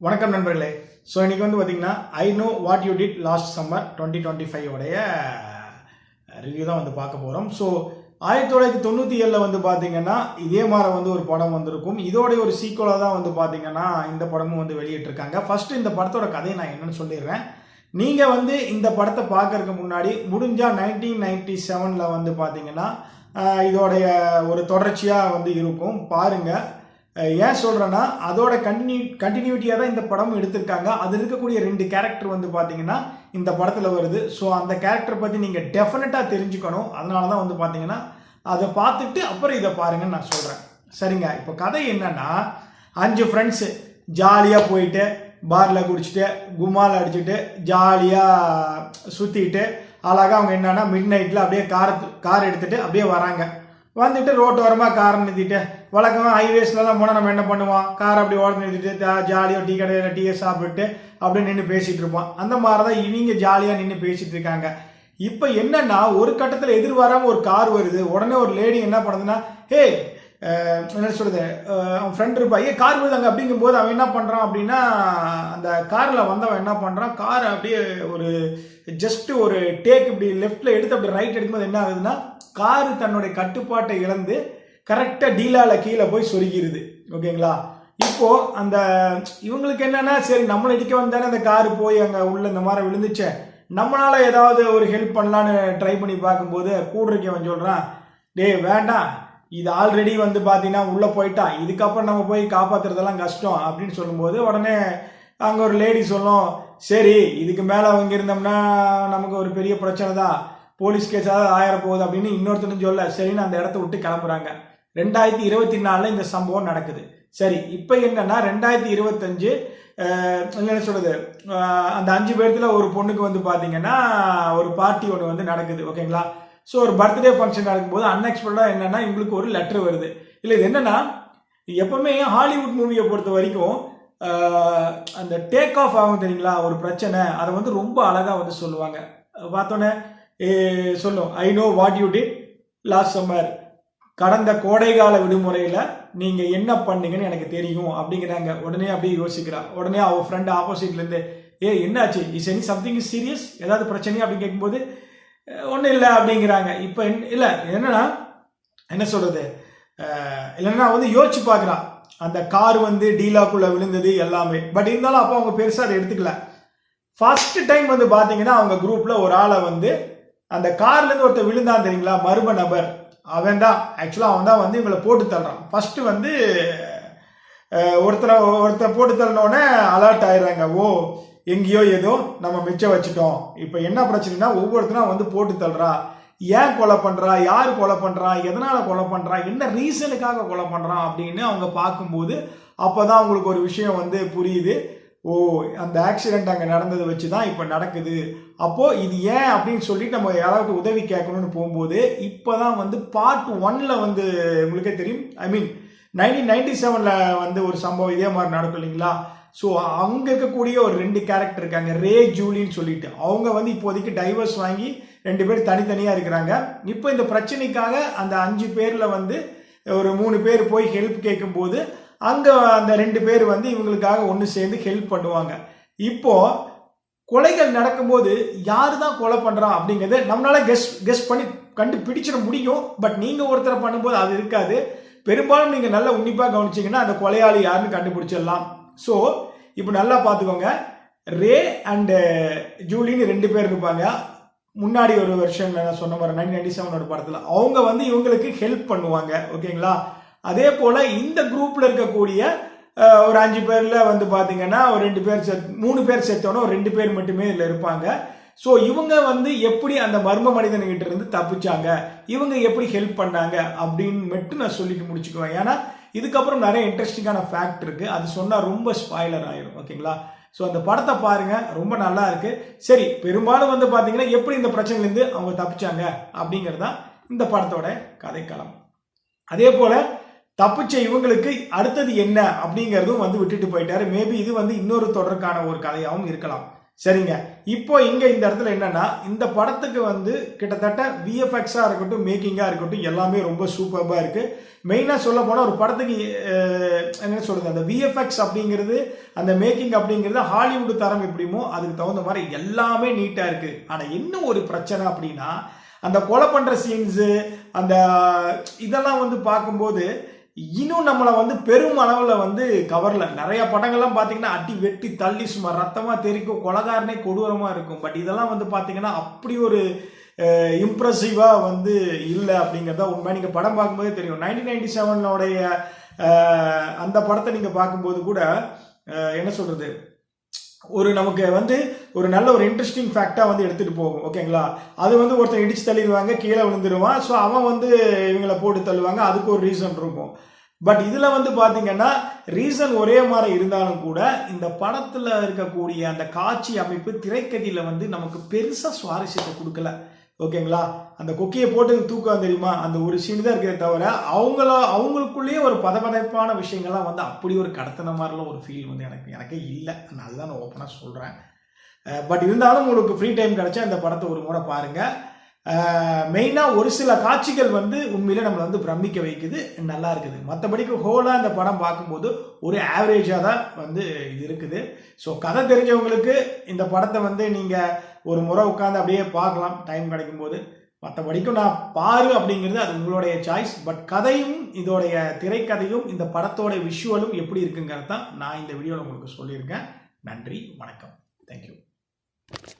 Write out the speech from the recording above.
வணக்கம் நண்பர்களே. ஸோ இன்னைக்கு வந்து பார்த்தீங்கன்னா I know what you did last summer twenty twenty five உடைய ரிவ்யூ தான் வந்து பார்க்க போகிறோம் ஸோ ஆயிரத்தி தொள்ளாயிரத்தி தொண்ணூற்றி ஏழில் வந்து பார்த்தீங்கன்னா இதே மாதிரி வந்து ஒரு படம் வந்திருக்கும். இதோடைய ஒரு சீக்குவலாக தான் வந்து பார்த்தீங்கன்னா இந்த படமும் வந்து வெளியிட்டிருக்காங்க. ஃபர்ஸ்ட் இந்த படத்தோட கதையை நான் என்னென்னு சொல்லிடுறேன். நீங்கள் வந்து இந்த படத்தை பார்க்கறதுக்கு முன்னாடி முடிஞ்சால் நைன்டீன் நைன்டி செவனில் வந்து பார்த்தீங்கன்னா இதோடைய ஒரு தொடர்ச்சியாக வந்து இருக்கும். பாருங்கள் ஏன் சொல்கிறேன்னா அதோட கண்டினியூ கண்டினியூட்டியாக தான் இந்த படமும் எடுத்திருக்காங்க. அது இருக்கக்கூடிய ரெண்டு கேரக்டர் வந்து பார்த்தீங்கன்னா இந்த படத்தில் வருது. ஸோ அந்த கேரக்டர் பற்றி நீங்கள் டெஃபினட்டாக தெரிஞ்சுக்கணும். அதனால தான் வந்து பார்த்தீங்கன்னா அதை பார்த்துட்டு அப்புறம் இதை பாருங்கன்னு நான் சொல்கிறேன் சரிங்க? இப்போ கதை என்னன்னா அஞ்சு ஃப்ரெண்ட்ஸு ஜாலியாக போயிட்டு பாரில் குடிச்சிட்டு கும்மால் அடிச்சுட்டு ஜாலியாக சுற்றிட்டு அழகாக அவங்க என்னென்னா மிட் நைட்டில் அப்படியே கார் கார் எடுத்துகிட்டு அப்படியே வராங்க. வந்துட்டு ரோட்டு ஓரமாக காரை நிறுத்திட்டு வழக்கமாக ஹைவேஸ்லலாம் போனால் நம்ம என்ன பண்ணுவோம்? கார் அப்படி ஓட நிறுத்திட்டு ஜாலியாக டீ கடையில் டீயை சாப்பிட்டு அப்படியே நின்று பேசிகிட்டு இருப்போம். அந்த மாதிரி தான் இவங்க ஜாலியாக நின்று பேசிகிட்டு இருக்காங்க. இப்போ என்னன்னா ஒரு கட்டத்தில் எதிர்பாராமல் ஒரு கார் வருது உடனே ஒரு லேடி என்ன பண்ணுதுன்னா ஹே என்ன சொல்கிறது அவன் ஃப்ரெண்ட் இருப்பா ஏ கார் வருதாங்க அப்படிங்கும்போது அவன் என்ன பண்ணுறான் அப்படின்னா அந்த காரில் வந்தவன் என்ன பண்ணுறான் காரை அப்படியே ஒரு ஜஸ்ட் ஒரு டேக் இப்படி லெஃப்டில் எடுத்து அப்படி ரைட் எடுக்கும்போது என்ன ஆகுதுன்னா காரு தன்னுடைய கட்டுப்பாட்டை இழந்து கரெக்டாக டீலால கீழே போய் சொருகிருது. ஓகேங்களா? இப்போ அந்த இவங்களுக்கு என்னன்னா சரி நம்மளை இடிக்க வந்தானே அந்த காரு போய் அங்கே உள்ள இந்த மாதிரி விழுந்துச்சே. நம்மளால ஏதாவது ஒரு ஹெல்ப் பண்ணலான்னு ட்ரை பண்ணி பார்க்கும்போது கூட இருக்கவன் சொல்கிறான் டேய் வேண்டாம். இது ஆல்ரெடி வந்து பார்த்தீங்கன்னா உள்ளே போயிட்டா. இதுக்கப்புறம் நம்ம போய் காப்பாத்துறதெல்லாம் கஷ்டம் அப்படின்னு சொல்லும்போது உடனே அங்கே ஒரு லேடி சொல்லும் சரி இதுக்கு மேலே அவங்க இருந்தோம்னா நமக்கு ஒரு பெரிய பிரச்சனை தான். போலீஸ் கேஸாவது ஆயிர போகுது அப்படின்னு இன்னொருத்தனும் சொல்ல சரின்னு அந்த இடத்த விட்டு கிளம்புறாங்க. ரெண்டாயிரத்தி இருபத்தி நாலில் இந்த சம்பவம் நடக்குது. சரி இப்போ என்னன்னா ரெண்டாயிரத்தி இருபத்தஞ்சு என்ன சொல்றது? அந்த அஞ்சு பேர்த்துல ஒரு பொண்ணுக்கு வந்து பார்த்தீங்கன்னா ஒரு பார்ட்டி ஒன்று வந்து நடக்குது. ஓகேங்களா ஸோ ஒரு பர்த்டே ஃபங்க்ஷன் நடக்கும்போது அன்எக்ஸ்பெக்டடாக என்னன்னா இவங்களுக்கு ஒரு லெட்டர் வருது. இல்லை இது என்னென்னா எப்பவுமே ஹாலிவுட் மூவியை பொறுத்த வரைக்கும் அந்த டேக் ஆஃப் ஆகும் தெரியுங்களா? ஒரு பிரச்சனை. அதை வந்து ரொம்ப அழகாக வந்து சொல்லுவாங்க. பார்த்தோன்னே சொல்லும் I know what you did last summer கடந்த கோடைகால விடுமுறையில் நீங்கள் என்ன பண்ணீங்கன்னு எனக்கு தெரியும் அப்படிங்கிறாங்க. உடனே அப்படியே யோசிக்கிறா. உடனே அவள் ஃப்ரெண்ட் ஆப்போசிட்லேருந்து ஏ என்னாச்சு? Is any something is serious ஏதாவது பிரச்சனையா? அப்படின்னு கேட்கும்போது ஒன்றும் இல்லை அப்படிங்கிறாங்க. இப்போ இல்லை என்னன்னா என்ன சொல்றது? இல்லைன்னா வந்து யோசிச்சு பார்க்குறான் அந்த கார் வந்து டீலாக்குள்ள விழுந்தது எல்லாமே. பட் இருந்தாலும் அப்போ அவங்க பெருசாக அதை எடுத்துக்கல. ஃபர்ஸ்ட் டைம் வந்து பார்த்தீங்கன்னா அவங்க குரூப்பில் ஒரு ஆளை வந்து அந்த கார்லேருந்து ஒருத்தர் விழுந்தான் தெரியுங்களா? மர்ம நபர். அவன் தான். ஆக்சுவலாக அவன் தான் வந்து இவங்களை போட்டு தள்ளுறான். ஃபர்ஸ்ட் வந்து ஒருத்தரை ஒருத்தர் போட்டு தள்ளினோடனே அலர்ட் ஆயிடுறாங்க. ஓ எங்கேயோ ஏதோ நம்ம மிச்சம் வச்சுட்டோம். இப்போ என்ன பிரச்சனைனா ஒவ்வொருத்தரும் வந்து போட்டு தள்ளுறா. ஏன் கொலை பண்ணுறா யார் கொலை பண்ணுறான் எதனால் கொலை பண்ணுறான் என்ன ரீசனுக்காக கொலை பண்ணுறான் அப்படின்னு அவங்க பார்க்கும்போது அப்போ தான் அவங்களுக்கு ஒரு விஷயம் வந்து புரியுது. ஓ அந்த ஆக்சிடெண்ட் அங்கே நடந்ததை வச்சு தான் இப்போ நடக்குது. அப்போது இது ஏன் அப்படின்னு சொல்லிட்டு நம்ம யாராவது உதவி கேட்கணும்னு போகும்போது இப்போ தான் வந்து பார்ட் ஒன்னில் வந்து உங்களுக்கே தெரியும். ஐ மீன் நைன்டீன் நைன்டி செவனில் வந்து ஒரு சம்பவம் இதே மாதிரி நடக்கும் இல்லைங்களா? ஸோ அங்கே இருக்கக்கூடிய ஒரு ரெண்டு கேரக்டர் இருக்காங்க. ரே ஜூலின்னு சொல்லிட்டு. அவங்க வந்து இப்போதைக்கு டைவர்ஸ் வாங்கி ரெண்டு பேர் தனித்தனியாக இருக்கிறாங்க. இப்போ இந்த பிரச்சனைக்காக அந்த அஞ்சு பேரில் வந்து ஒரு மூணு பேர் போய் ஹெல்ப் கேட்கும்போது அங்கே அந்த ரெண்டு பேர் வந்து இவங்களுக்காக ஒன்று சேர்ந்து ஹெல்ப் பண்ணுவாங்க. இப்போது கொலைகள் நடக்கும்போது யார் தான் கொலை பண்ணுறான் அப்படிங்கிறது நம்மளால கெஸ் கெஸ் பண்ணி கண்டுபிடிச்சிட முடியும். பட் நீங்கள் ஒருத்தரை பண்ணும்போது அது இருக்காது. பெரும்பாலும் நீங்கள் நல்லா உன்னிப்பாக கவனிச்சிங்கன்னா அந்த கொலையாளி யாருன்னு கண்டுபிடிச்சிடலாம். ஸோ இப்போ நல்லா பார்த்துக்கோங்க. ரே அண்டு ஜூலின்னு ரெண்டு பேர் இருப்பாங்க. முன்னாடி ஒரு வருஷம் நான் சொன்ன மாதிரி நைன் நைன்டி செவனோட படத்தில். அவங்க வந்து இவங்களுக்கு ஹெல்ப் பண்ணுவாங்க. ஓகேங்களா? அதே போல் இந்த குரூப்பில் இருக்கக்கூடிய ஒரு அஞ்சு பேரில் வந்து பார்த்தீங்கன்னா ஒரு ரெண்டு பேர் செத் மூணு பேர் செத்தோன்னா ஒரு ரெண்டு பேர் மட்டுமே இதில் இருப்பாங்க. ஸோ இவங்க வந்து எப்படி அந்த மர்ம மனிதன்கிட்ட இருந்து தப்பிச்சாங்க? இவங்க எப்படி ஹெல்ப் பண்ணாங்க? அப்படின்னு மட்டும் நான் சொல்லிட்டு முடிச்சுக்குவேன். ஏன்னா இதுக்கப்புறம் நிறைய இன்ட்ரெஸ்டிங்கான ஃபேக்ட் இருக்குது அது சொன்னால் ரொம்ப ஸ்பாய்லர் ஆயிடும் ஓகேங்களா? ஸோ அந்த படத்தை பாருங்க. ரொம்ப நல்லா இருக்குது சரி பெரும்பாலும் வந்து பார்த்தீங்கன்னா எப்படி இந்த பிரச்சனைலேருந்து அவங்க தப்பிச்சாங்க? அப்படிங்கிறது தான் இந்த படத்தோட கதைக்களம். அதே போல் தப்பிச்ச இவங்களுக்கு அடுத்தது என்ன? அப்படிங்கிறதும் வந்து விட்டுட்டு போயிட்டாரு. மேபி இது வந்து இன்னொரு தொடருக்கான ஒரு கதையாகவும் இருக்கலாம். சரிங்க. இப்போ இங்க இந்த இடத்துல என்னன்னா இந்த படத்துக்கு வந்து கிட்டத்தட்ட விஎஃப்எக்ஸா இருக்கட்டும் மேக்கிங்கா இருக்கட்டும் எல்லாமே ரொம்ப சூப்பராக இருக்கு. மெயினாக சொல்ல போனால் ஒரு படத்துக்கு என்ன சொல்றது அந்த விஎஃப்எக்ஸ் அப்படிங்கிறது அந்த மேக்கிங் அப்படிங்கிறது ஹாலிவுட் தரம் எப்படிமோ அதுக்கு தகுந்த மாதிரி எல்லாமே நீட்டா இருக்கு. ஆனால் என்ன ஒரு பிரச்சனை அப்படின்னா அந்த கொலை பண்ற சீன்ஸு அந்த இதெல்லாம் வந்து பார்க்கும்போது இன்னும் நம்மளை வந்து பெரும் அளவில் வந்து கவரல நிறைய படங்கள்லாம் பார்த்தீங்கன்னா அடி வெட்டி தள்ளி சும்மா ரத்தமாக தெரிக்கும் கொலகாரனே கொடூரமாக இருக்கும். பட் இதெல்லாம் வந்து பார்த்தீங்கன்னா அப்படி ஒரு இம்ப்ரெசிவாக வந்து இல்லை அப்படிங்கிறத உண்மை நீங்கள் படம் பார்க்கும்போதே தெரியும். நைன்டீன் நைன்டி செவனோடைய அந்த படத்தை நீங்கள் பார்க்கும்போது கூட என்ன சொல்கிறது ஒரு நமக்கு வந்து ஒரு நல்ல ஒரு இன்ட்ரெஸ்டிங் ஃபேக்டாக வந்து எடுத்துகிட்டு போகும். ஓகேங்களா அது வந்து ஒருத்தன் இடிச்சு தள்ளிடுவாங்க கீழே விழுந்துருவான். ஸோ அவன் வந்து இவங்கள போட்டு தள்ளுவாங்க. அதுக்கு ஒரு ரீசன் இருக்கும். பட் இதில் வந்து பார்த்தீங்கன்னா ரீசன் ஒரே மாதிரி இருந்தாலும் கூட இந்த படத்தில் இருக்கக்கூடிய அந்த காட்சி அமைப்பு திரைக்கதையில் வந்து நமக்கு பெருசாக சுவாரஸ்யத்தை கொடுக்கல. ஓகேங்களா? அந்த கொக்கியை போட்டு தூக்கம் தெரியுமா? அந்த ஒரு சீன் தான் இருக்கிறத தவிர அவங்கள அவங்களுக்குள்ளேயே ஒரு பதபதைப்பான விஷயங்கள்லாம் வந்து அப்படி ஒரு கடத்தின மாதிரிலாம் ஒரு ஃபீல் வந்து எனக்கு எனக்கே இல்லை. நான் அதுதான் நான் ஓப்பனாக சொல்கிறேன் பட் இருந்தாலும் உங்களுக்கு ஃப்ரீ டைம் கிடச்சா இந்த படத்தை ஒரு முறை பாருங்கள் மெயினாக ஒரு சில காட்சிகள் வந்து உண்மையில் நம்மளை வந்து பிரமிக்க வைக்குது. நல்லா இருக்குது. மற்றபடிக்கு ஹோலாக இந்த படம் பார்க்கும்போது ஒரு ஆவரேஜாக தான் வந்து இது இருக்குது. ஸோ கதை தெரிஞ்சவங்களுக்கு இந்த படத்தை வந்து நீங்கள் ஒரு முறை உட்காந்து அப்படியே பார்க்கலாம். டைம் கிடைக்கும்போது. மற்றபடிக்கும் நான் பாரு அப்படிங்கிறது அது உங்களுடைய சாய்ஸ் பட் கதையும் இதோடைய திரைக்கதையும் இந்த படத்தோட விஷுவலும் எப்படி இருக்குங்கிறது தான் நான் இந்த வீடியோவில் உங்களுக்கு சொல்லியிருக்கேன். நன்றி. வணக்கம். தேங்க்யூ